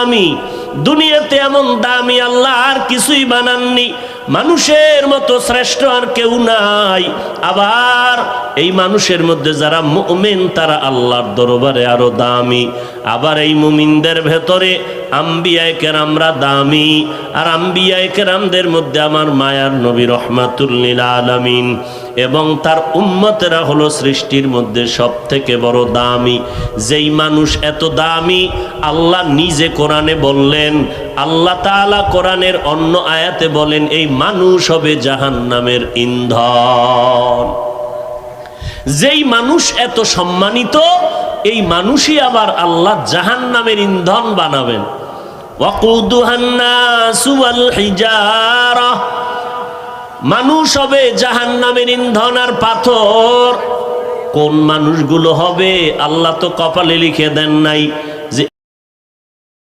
আমি। দুনিয়াতে এমন দামি আল্লাহ আর কিছুই বানাননি। মানুষের মতো শ্রেষ্ঠ আর কেউ নাই। আবার এই মানুষের মধ্যে যারা মুমিন, তারা আল্লাহর দরবারে আরও দামি। আবার এই মুমিনদের ভেতরে আম্বিয়ায় কেরামরা দামি। আর আম্বিয়ায় কেরামদের মধ্যে আমার মায়ার নবী রহমাতুল্লিল আলমিন। এবং তার উম্মতেরা হলো সৃষ্টির মধ্যে সব থেকে বড় দামি। যেই মানুষ এত দামি, আল্লাহ নিজে কোরআনে বললেন, আল্লাহ তাআলা কোরআনের অন্য আয়াতে বলেন, এই মানুষ হবে জাহান্নামের ইন্ধন। যেই মানুষ এত সম্মানিত, এই মানুষই আবার আল্লাহ জাহান নামের ইন্ধন বানাবেন। মানুষ হবে জাহান নামের ইন্ধন আর পাথর। কোন মানুষগুলো হবে, আল্লাহ তো কপালে লিখে দেন নাই।